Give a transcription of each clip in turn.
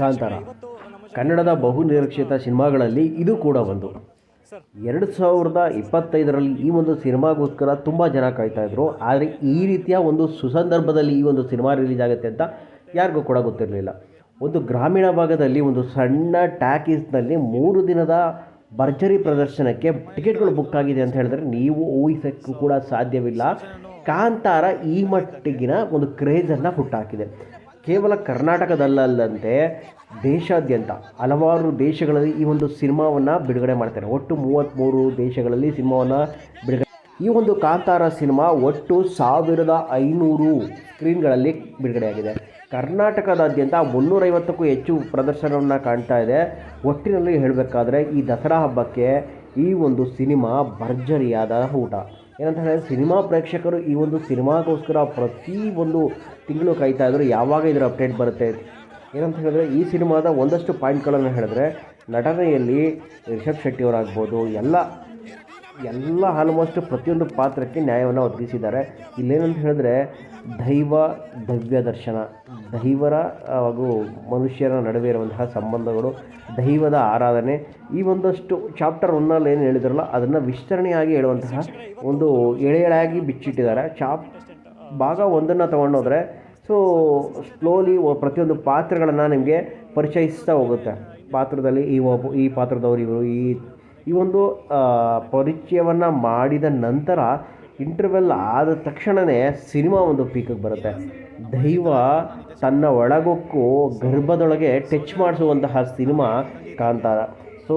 ಕಾಂತಾರ. ಕನ್ನಡದ ಬಹು ನಿರೀಕ್ಷಿತ ಸಿನಿಮಾಗಳಲ್ಲಿ ಇದು ಕೂಡ ಒಂದು. ಎರಡು ಸಾವಿರದ ಇಪ್ಪತ್ತೈದರಲ್ಲಿ ಈ ಒಂದು ಸಿನಿಮಾಗೋಸ್ಕರ ತುಂಬ ಜನ ಕಾಯ್ತಾ ಇದ್ರು. ಆದರೆ ಈ ರೀತಿಯ ಒಂದು ಸುಸಂದರ್ಭದಲ್ಲಿ ಈ ಒಂದು ಸಿನಿಮಾ ರಿಲೀಸ್ ಆಗುತ್ತೆ ಅಂತ ಯಾರಿಗೂ ಕೂಡ ಗೊತ್ತಿರಲಿಲ್ಲ. ಒಂದು ಗ್ರಾಮೀಣ ಭಾಗದಲ್ಲಿ ಒಂದು ಸಣ್ಣ ಟ್ಯಾಕೀಸ್ನಲ್ಲಿ ಮೂರು ದಿನದ ಭರ್ಜರಿ ಪ್ರದರ್ಶನಕ್ಕೆ ಟಿಕೆಟ್ಗಳು ಬುಕ್ ಆಗಿದೆ ಅಂತ ಹೇಳಿದ್ರೆ ನೀವು ಊಹಿಸೋಕ್ಕೂ ಕೂಡ ಸಾಧ್ಯವಿಲ್ಲ. ಕಾಂತಾರ ಈ ಮಟ್ಟಿಗಿನ ಒಂದು ಕ್ರೇಜನ್ನು ಹುಟ್ಟಾಕಿದೆ. ಕೇವಲ ಕರ್ನಾಟಕದಲ್ಲದಂತೆ ದೇಶಾದ್ಯಂತ ಹಲವಾರು ದೇಶಗಳಲ್ಲಿ ಈ ಒಂದು ಸಿನಿಮಾವನ್ನು ಬಿಡುಗಡೆ ಮಾಡ್ತಾರೆ. ಒಟ್ಟು ಮೂವತ್ತ್ಮೂರು ದೇಶಗಳಲ್ಲಿ ಸಿನಿಮಾವನ್ನು ಬಿಡುಗಡೆ ಈ ಒಂದು ಕಾಂತಾರ ಸಿನಿಮಾ ಒಟ್ಟು ಸಾವಿರದ ಐನೂರು ಸ್ಕ್ರೀನ್ಗಳಲ್ಲಿ ಬಿಡುಗಡೆಯಾಗಿದೆ. ಕರ್ನಾಟಕದಾದ್ಯಂತ ಮುನ್ನೂರೈವತ್ತಕ್ಕೂ ಹೆಚ್ಚು ಪ್ರದರ್ಶನವನ್ನು ಕಾಣ್ತಾ ಇದೆ. ಒಟ್ಟಿನಲ್ಲಿ ಹೇಳಬೇಕಾದ್ರೆ ಈ ದಸರಾ ಹಬ್ಬಕ್ಕೆ ಈ ಒಂದು ಸಿನಿಮಾ ಭರ್ಜರಿಯಾದ ಊಟ. ಏನಂತ ಹೇಳಿದ್ರೆ ಸಿನಿಮಾ ಪ್ರೇಕ್ಷಕರು ಈ ಒಂದು ಸಿನಿಮಾಗೋಸ್ಕರ ಪ್ರತಿ ಒಂದು ತಿಂಗಳು ಕಾಯ್ತಾ ಇದ್ರು, ಯಾವಾಗ ಇದರ ಅಪ್ಡೇಟ್ ಬರುತ್ತೆ? ಏನಂತ ಹೇಳಿದ್ರೆ ಈ ಸಿನಿಮಾದ ಒಂದಷ್ಟು ಪಾಯಿಂಟ್ಗಳನ್ನು ಹೇಳಿದ್ರೆ, ನಟನೆಯಲ್ಲಿ ರಿಷಬ್ ಶೆಟ್ಟಿಯವರಾಗ್ಬೋದು, ಎಲ್ಲ ಎಲ್ಲ ಆಲ್ಮೋಸ್ಟ್ ಪ್ರತಿಯೊಂದು ಪಾತ್ರಕ್ಕೆ ನ್ಯಾಯವನ್ನು ಒದಗಿಸಿದ್ದಾರೆ. ಇಲ್ಲೇನಂತ ಹೇಳಿದ್ರೆ, ದೈವ ದವ್ಯ ದರ್ಶನ, ದೈವರ ಹಾಗೂ ಮನುಷ್ಯರ ನಡುವೆ ಇರುವಂತಹ ಸಂಬಂಧಗಳು, ದೈವದ ಆರಾಧನೆ, ಈ ಒಂದಷ್ಟು ಚಾಪ್ಟರ್ ಒನ್ನಲ್ಲಿ ಏನು ಹೇಳಿದ್ರಲ್ಲ, ಅದನ್ನು ವಿಸ್ತರಣೆಯಾಗಿ ಹೇಳುವಂತಹ ಒಂದು ಎಳೆ ಎಳೆಯಾಗಿ ಬಿಚ್ಚಿಟ್ಟಿದ್ದಾರೆ. ಚಾಪ್ ಭಾಗ ಒಂದನ್ನು ತೊಗೊಂಡೋದ್ರೆ ಸೊ ಸ್ಲೋಲಿ ಪ್ರತಿಯೊಂದು ಪಾತ್ರಗಳನ್ನು ನಿಮಗೆ ಪರಿಚಯಿಸ್ತಾ ಹೋಗುತ್ತೆ. ಪಾತ್ರದಲ್ಲಿ ಈ ಒಬ್ಬ, ಈ ಪಾತ್ರದವರು ಈ ಈ ಒಂದು ಪರಿಚಯವನ್ನು ಮಾಡಿದ ನಂತರ ಇಂಟರ್ವೆಲ್ ಆದ ತಕ್ಷಣವೇ ಸಿನಿಮಾ ಒಂದು ಪೀಕಿಗೆ ಬರುತ್ತೆ. ದೈವ ತನ್ನ ಒಳಗೊಕ್ಕು ಗರ್ಭದೊಳಗೆ ಟಚ್ ಮಾಡಿಸುವಂತಹ ಸಿನಿಮಾ ಕಾಂತಾರ ಸೊ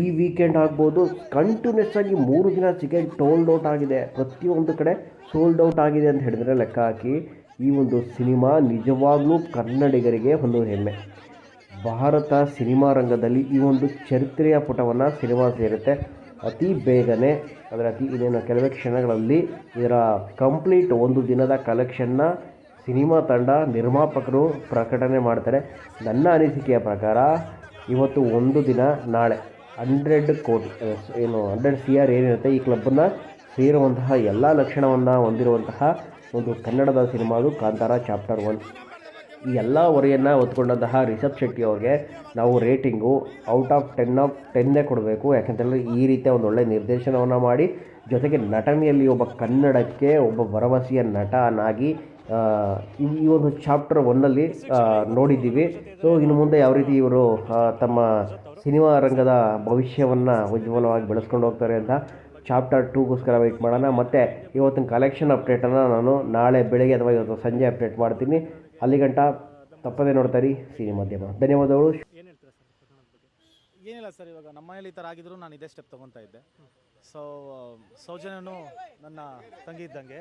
ಈ ವೀಕೆಂಡ್ ಆಗ್ಬೋದು ಕಂಟಿನ್ಯೂಸ್ ಆಗಿ ಮೂರು ದಿನ ಟಿಕೆಟ್ ಟೋಲ್ಡ್ ಔಟ್ ಆಗಿದೆ. ಪ್ರತಿಯೊಂದು ಕಡೆ ಸೋಲ್ಡ್ ಔಟ್ ಆಗಿದೆ ಅಂತ ಹೇಳಿದ್ರೆ ಲೆಕ್ಕ ಹಾಕಿ ಈ ಒಂದು ಸಿನಿಮಾ ನಿಜವಾಗ್ಲೂ ಕನ್ನಡಿಗರಿಗೆ ಒಂದು ಹೆಮ್ಮೆ. ಭಾರತ ಸಿನಿಮಾ ರಂಗದಲ್ಲಿ ಈ ಒಂದು ಚರಿತ್ರೆಯ ಪುಟವನ್ನು ಸಿನಿಮಾ ಸೇರುತ್ತೆ. ಅತಿ ಬೇಗನೆ, ಅದರ ಅತಿ ಇನ್ನೇನು ಕೆಲವೇ ಕ್ಷಣಗಳಲ್ಲಿ ಇದರ ಕಂಪ್ಲೀಟ್ ಒಂದು ದಿನದ ಕಲೆಕ್ಷನ್ನ ಸಿನಿಮಾ ತಂಡ ನಿರ್ಮಾಪಕರು ಪ್ರಕಟಣೆ ಮಾಡ್ತಾರೆ. ನನ್ನ ಅನಿಸಿಕೆಯ ಪ್ರಕಾರ ಇವತ್ತು ಒಂದು ದಿನ ನಾಳೆ ಹಂಡ್ರೆಡ್ ಕೋಟಿ ಏನು, ಹಂಡ್ರೆಡ್ ಸಿ ಆರ್ ಏನಿರುತ್ತೆ ಈ ಕ್ಲಬ್ಬನ್ನು ಸೇರುವಂತಹ ಎಲ್ಲ ಲಕ್ಷಣವನ್ನು ಹೊಂದಿರುವಂತಹ ಒಂದು ಕನ್ನಡದ ಸಿನಿಮಾ ಅದು ಕಾಂತಾರ ಚಾಪ್ಟರ್ ಒನ್. ಈ ಎಲ್ಲ ಹೊರೆಯನ್ನು ಹೊತ್ಕೊಂಡಂತಹ ರಿಷಬ್ ಶೆಟ್ಟಿ ಅವ್ರಿಗೆ ನಾವು rating out of ten of ಟೆನ್ನೇ ಕೊಡಬೇಕು. ಯಾಕಂತೇಳಿದ್ರೆ ಈ ರೀತಿಯ ಒಂದು ಒಳ್ಳೆಯ ನಿರ್ದೇಶನವನ್ನು ಮಾಡಿ, ಜೊತೆಗೆ ನಟನೆಯಲ್ಲಿ ಒಬ್ಬ ಕನ್ನಡಕ್ಕೆ ಒಬ್ಬ ಭರವಸೆಯ ನಟನಾಗಿ ಈ ಒಂದು ಚಾಪ್ಟರ್ ಒನ್ನಲ್ಲಿ ನೋಡಿದ್ದೀವಿ. ಸೊ, ಇನ್ನು ಮುಂದೆ ಯಾವ ರೀತಿ ಇವರು ತಮ್ಮ ಸಿನಿಮಾ ರಂಗದ ಭವಿಷ್ಯವನ್ನು ಉಜ್ವಲವಾಗಿ ಬೆಳೆಸ್ಕೊಂಡು ಹೋಗ್ತಾರೆ ಅಂತ ಚಾಪ್ಟರ್ ಟೂಗೋಸ್ಕರ ವೆಯ್ಟ್ ಮಾಡೋಣ. ಮತ್ತು ಇವತ್ತಿನ ಕಲೆಕ್ಷನ್ ಅಪ್ಡೇಟನ್ನು ನಾನು ನಾಳೆ ಬೆಳಗ್ಗೆ ಅಥವಾ ಇವತ್ತು ಸಂಜೆ ಅಪ್ಡೇಟ್ ಮಾಡ್ತೀನಿ. ಅಲ್ಲಿಗಂಟ ತಪ್ಪದೇ ನೋಡ್ತಾ ರೀ ಸಿನಿ ಮಾಧ್ಯಮ. ಧನ್ಯವಾದಗಳು. ಏನಿಲ್ಲ ಸರ್ ಇವಾಗ ನಮ್ಮ ಮನೇಲಿ ಈ ಥರ ಆಗಿದ್ರು ನಾನು ಇದೇ ಸ್ಟೆಪ್ ತೊಗೊತಾ ಇದ್ದೆ. ಸೊ ಸೌಜನ್ಯನು ನನ್ನ ತಂಗಿ ಇದ್ದಂಗೆ.